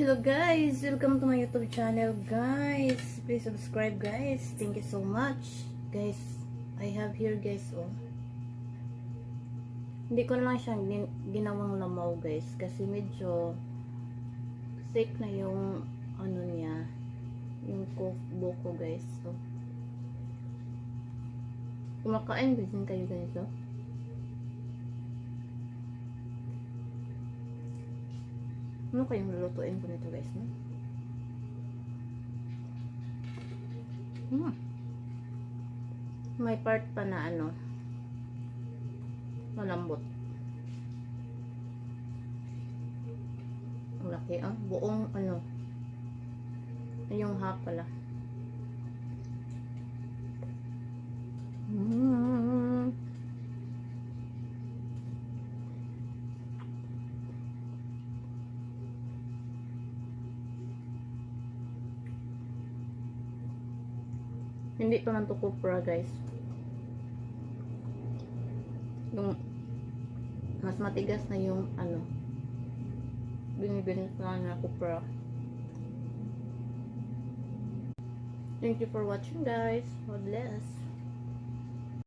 Hello guys! Welcome to my YouTube channel guys! Please subscribe guys! Thank you so much! Guys, I have here guys oh. Hindi ko na lang siyang gin- ginawang lamaw guys kasi medyo thick na yung ano niya yung coke buko guys so kumakain din kayo ganito? Ano kayong lulutuin ko nito guys, no? Hmm. May part pa na ano, malambot. Ang laki, ah. Buong ano, yung half pala. Hindi to ng tukupra guys. Yung mas matigas na yung ano binibili na na kupra. Thank you for watching guys. God bless.